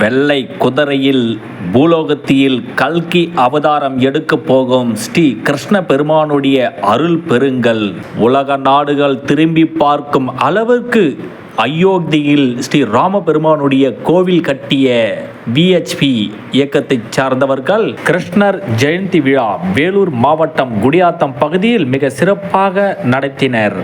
வெள்ளை குதிரையில் பூலோகத்தியில் கல்கி அவதாரம் எடுக்க போகும் ஸ்ரீ கிருஷ்ண பெருமானுடைய அருள் பெருங்கள் உலக நாடுகள் திரும்பி பார்க்கும் அளவிற்கு அயோத்தியில் ஸ்ரீ ராமபெருமானுடைய கோவில் கட்டிய விஹெச்பி இயக்கத்தைச் சார்ந்தவர்கள் கிருஷ்ணர் ஜெயந்தி விழா வேலூர் மாவட்டம் குடியாத்தம் பகுதியில் மிக சிறப்பாக நடத்தினர்.